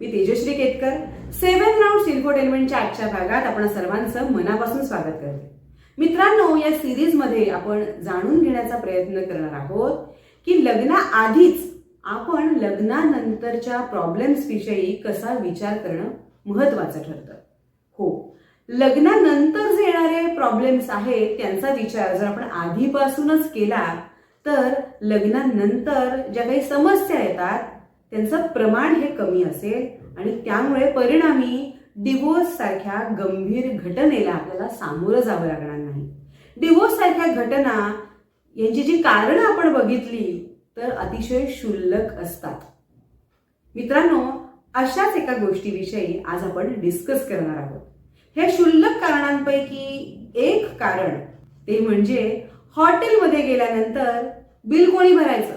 मी Tejashri Ketkar. Seven round इन्फोटेनमेंटच्या आजच्या भागात आपण सर्वांचं मनापासून स्वागत करते. मित्रांनो या सिरीजमध्ये आपण जाणून घेण्याचा प्रयत्न करणार आहोत की लग्नाआधीच आपण लग्नानंतरच्या प्रॉब्लेम्स विषयी कसा विचार करणं महत्वाचं ठरतं. हो लग्नानंतर जे येणारे प्रॉब्लेम्स आहेत त्यांचा विचार जर आपण आधीपासूनच केला तर लग्नानंतर ज्या काही समस्या येतात त्यांचं प्रमाण हे कमी असेल आणि त्यामुळे परिणामी डिवोर्स सारख्या गंभीर घटनेला आपल्याला सामोरं जावं लागणार नाही. डिवोर्स सारख्या घटना यांची जी कारणं आपण बघितली तर अतिशय क्षुल्लक असतात. मित्रांनो अशाच एका गोष्टीविषयी आज आपण डिस्कस करणार आहोत. ह्या क्षुल्लक कारणांपैकी एक कारण ते म्हणजे हॉटेलमध्ये गेल्यानंतर बिल कोणी भरायचं?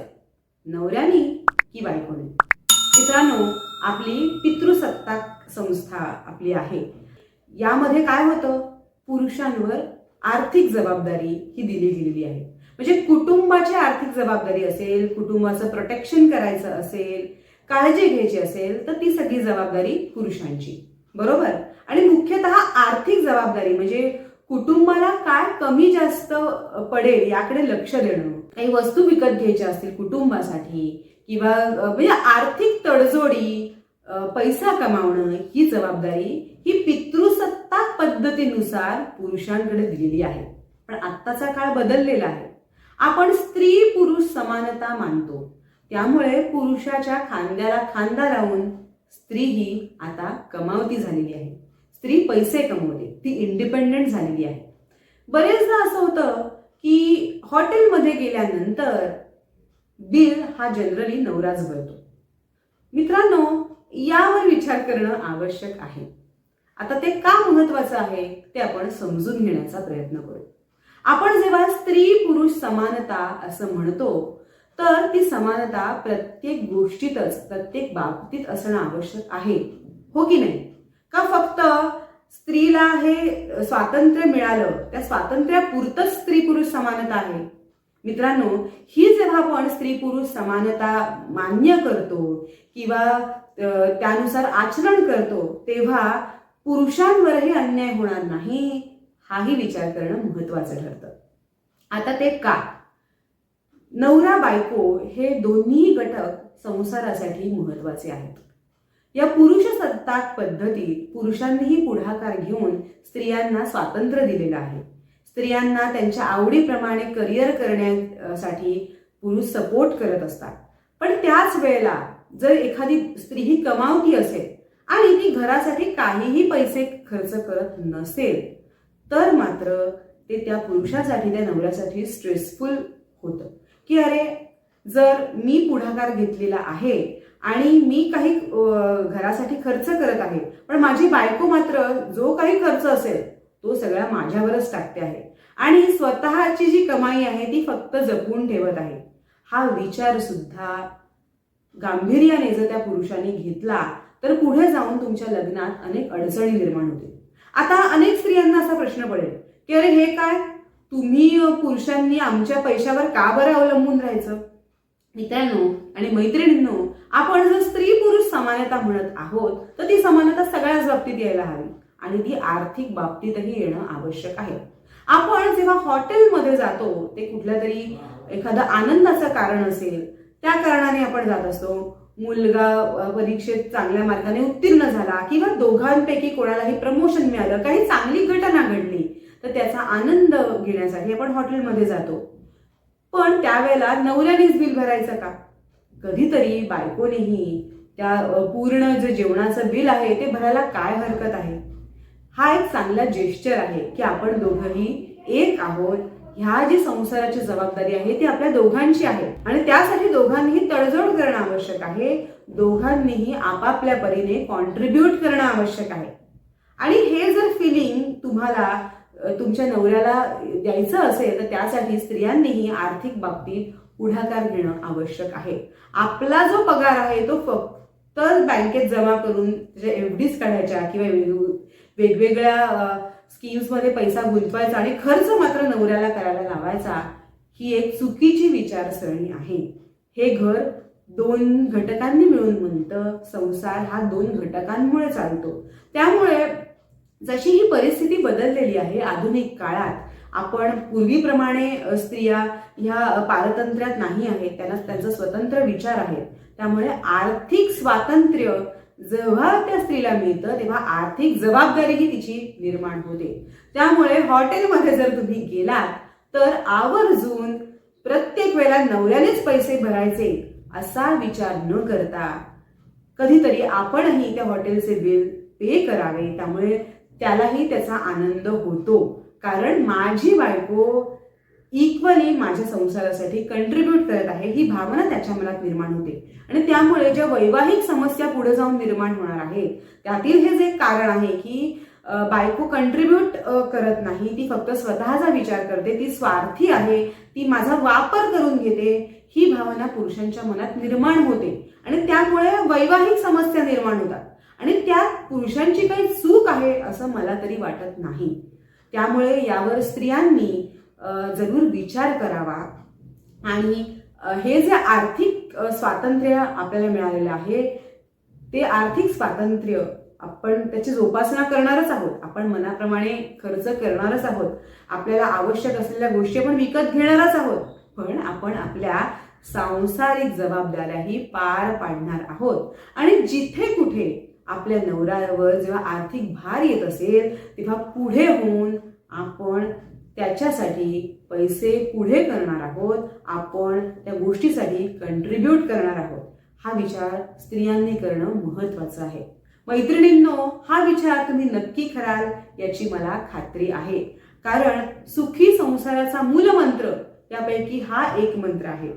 नवऱ्यानी की बायकोने? मित्रांनो आपली पितृसत्ताक संस्था आपली आहे. यामध्ये काय होतं? पुरुषांवर आर्थिक जबाबदारी ही दिली गेलेली आहे. म्हणजे कुटुंबाची आर्थिक जबाबदारी असेल कुटुंबाचं प्रोटेक्शन करायचं असेल काळजी घ्यायची असेल तर ती सगळी जबाबदारी पुरुषांची. बरोबर? आणि मुख्यतः आर्थिक जबाबदारी म्हणजे कुटुंबाला काय कमी जास्त पडेल याकडे लक्ष देणं. काही वस्तू विकत घ्यायच्या असतील कुटुंबासाठी किंवा म्हणजे आर्थिक तडजोडी पैसा कमावणं ही जबाबदारी ही पितृसत्ता पद्धतीनुसार पुरुषांकडे दिलेली आहे. पण आत्ताचा काळ बदललेला आहे. आपण स्त्री पुरुष समानता मानतो. त्यामुळे पुरुषाच्या खांद्याला खांदा लावून स्त्री ही आता कमावती झालेली आहे. स्त्री पैसे कमवते ती इंडिपेंडेंट झालेली आहे. बरेचदा असं होतं की हॉटेलमध्ये गेल्यानंतर बिल हा जनरली नवराच भरतो. मित्रांनो यावर विचार करणं आवश्यक आहे. आता ते का महत्वाचं आहे ते आपण समजून घेण्याचा प्रयत्न करू. आपण जेव्हा स्त्री पुरुष समानता असं म्हणतो तर ती समानता प्रत्येक गोष्टीतच प्रत्येक बाबतीत असणं आवश्यक आहे. हो की नाही? का फक्त स्त्रीला हे स्वातंत्र्य मिळालं त्या स्वातंत्र्यापुरतच स्त्री पुरुष समानता आहे? मित्रांनो ही जेव्हा आपण स्त्री पुरुष समानता मान्य करतो किंवा त्यानुसार आचरण करतो तेव्हा पुरुषांवरही अन्याय होणार नाही हाही विचार करणं महत्वाचं ठरतं. आता ते का? नवरा बायको हे दोन्ही घटक संसारासाठी महत्त्वाचे आहेत. या पुरुष सत्ताक पद्धतीत पुरुषांनीही पुढाकार घेऊन स्त्रियांना स्वातंत्र्य दिलेलं आहे. स्त्रियांना त्यांच्या आवडीप्रमाणे करिअर करण्यासाठी पुरुष सपोर्ट करत असतात. पण त्याच वेळेला जर एखादी स्त्री ही कमावती असेल आणि ती घरासाठी काहीही पैसे खर्च करत नसेल तर मात्र ते त्या पुरुषासाठी त्या नवऱ्यासाठी स्ट्रेसफुल होतं. की अरे जर मी पुढाकार घेतलेला आहे आणि मी काही घरासाठी खर्च करत आहे पण माझी बायको मात्र जो काही खर्च असेल तो सगळा माझ्यावरच टाकते आहे. आणि स्वतःची जी कमाई आहे ती फक्त जपून ठेवत आहे. हा विचार सुद्धा गांभीर्याने जर त्या पुरुषांनी घेतला तर पुढे जाऊन तुमच्या लग्नात अनेक अडचणी निर्माण होतील. आता अनेक स्त्रियांना असा प्रश्न पडेल की अरे हे काय? तुम्ही पुरुषांनी आमच्या पैशावर का बरं अवलंबून राहायचं? मित्रांनो आणि मैत्रिणींनो आपण जर स्त्री पुरुष समानता म्हणत आहोत तर ती समानता सगळ्याच बाबतीत यायला हवी. आणि ती आर्थिक बाबतीतही येणं आवश्यक आहे. आपण जेव्हा हॉटेलमध्ये जातो ते कुठल्या तरी एखादं आनंदाचं कारण असेल त्या कारणाने आपण जात असतो. मुलगा परीक्षेत चांगल्या मार्गाने उत्तीर्ण झाला किंवा दोघांपैकी कोणालाही प्रमोशन मिळालं काही चांगली घटना घडली तर त्याचा आनंद घेण्यासाठी आपण हॉटेलमध्ये जातो. पण त्यावेळेला नवऱ्यानेच बिल भरायचं का? कधीतरी बायकोनेही त्या पूर्ण जे जेवणाचं बिल आहे ते भरायला काय हरकत आहे? हा एक चांगला जेस्चर आहे की आपण दोघंही एक आहोत. ह्या जी संसाराची जबाबदारी आहे ती आपल्या दोघांची आहे. आणि त्यासाठी दोघांनीही तडजोड करणं आवश्यक आहे. दोघांनीही आपापल्या परीने कॉन्ट्रीब्यूट करणं आवश्यक आहे. आणि हे जर फिलिंग तुम्हाला तुमच्या नवऱ्याला द्यायचं असेल तर त्यासाठी स्त्रियांनीही आर्थिक बाबतीत पुढाकार घेणं आवश्यक आहे. आपला जो पगार आहे तो फक्त बँकेत जमा करून त्याच्या एफ डीज काढायच्या किंवा वेगवेगळ्या स्कीम्समध्ये पैसा गुंतवायचा आणि खर्च मात्र नवऱ्याला करायला लावायचा ही एक चुकीची विचारसरणी आहे. हे घर दोन घटकांनी मिळून म्हणतं संसार हा दोन घटकांमुळे चालतो. त्यामुळे जशी ही परिस्थिती बदललेली आहे आधुनिक काळात आपण पूर्वीप्रमाणे स्त्रिया ह्या पारतंत्र्यात नाही आहेत त्यांना त्यांचं स्वतंत्र विचार आहेत त्यामुळे आर्थिक स्वातंत्र्य जेव्हा त्या स्त्रीला मिळतं तेव्हा आर्थिक जबाबदारीही तिची निर्माण होते. त्यामुळे हॉटेलमध्ये जर तुम्ही गेलात तर आवर्जून प्रत्येक वेळेला नवऱ्यानेच पैसे भरायचे असा विचार न करता कधीतरी आपणही त्या हॉटेलचे बिल पे करावे. त्यामुळे त्यालाही त्याचा आनंद होतो. कारण माझी बायको इक्वली माझ्या संसारासाठी कंट्रीब्यूट करत आहे ही भावना त्याच्या मनात निर्माण होते. आणि त्यामुळे ज्या वैवाहिक समस्या पुढे जाऊन निर्माण होणार आहेत त्यातील हे जे कारण आहे की बायको कंट्रीब्यूट करत नाही ती फक्त स्वतःचा विचार करते ती स्वार्थी आहे ती माझा वापर करून घेते ही भावना पुरुषांच्या मनात निर्माण होते. आणि त्यामुळे वैवाहिक समस्या निर्माण होतात. आणि त्यात पुरुषांची काही चूक आहे असं मला तरी वाटत नाही. त्यामुळे यावर स्त्रियांनी जरूर विचार करावा. आणि हे जे आर्थिक स्वातंत्र्य आपल्याला मिळालेलं आहे ते आर्थिक स्वातंत्र्य आपण त्याची जोपासना करणारच आहोत. आपण मनाप्रमाणे खर्च करणारच आहोत. आपल्याला आवश्यक असलेल्या गोष्टी आपण विकत घेणारच आहोत. पण आपण आपल्या सांसारिक जबाबदाऱ्याही पार पाडणार आहोत. आणि जिथे कुठे आपल्या नवऱ्यावर जेव्हा आर्थिक भार येत असेल तेव्हा पुढे होऊन आपण त्याच्यासाठी पैसे पुढे करणार आहोत. आपण त्या गोष्टीसाठी कंट्रीब्यूट करणार आहोत. हा विचार स्त्रियांनी करणं महत्वाचं आहे. मैत्रिणींनो हा विचार तुम्ही नक्की कराल याची मला खात्री आहे. कारण सुखी संसाराचा मूलमंत्र त्यापैकी हा एक मंत्र आहे.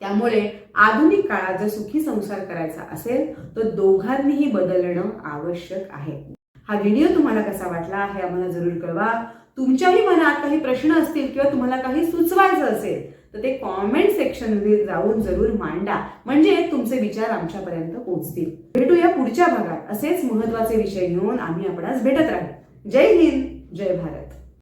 त्यामुळे आधुनिक काळात जर सुखी संसार करायचा असेल तर दोघांनीही बदलणं आवश्यक आहे. हा व्हिडिओ तुम्हाला कसा वाटला हे आम्हाला जरूर कळवा. तुमच्याही मनात काही प्रश्न असतील किंवा तुम्हाला काही सुचवायचं असेल तर ते कॉमेंट सेक्शनमध्ये जाऊन जरूर मांडा. म्हणजे तुमचे विचार आमच्यापर्यंत पोहोचतील. भेटूया पुढच्या भागात. असेच महत्त्वाचे विषय घेऊन आम्ही आपणास भेटत राहू. जय हिंद. जय भारत.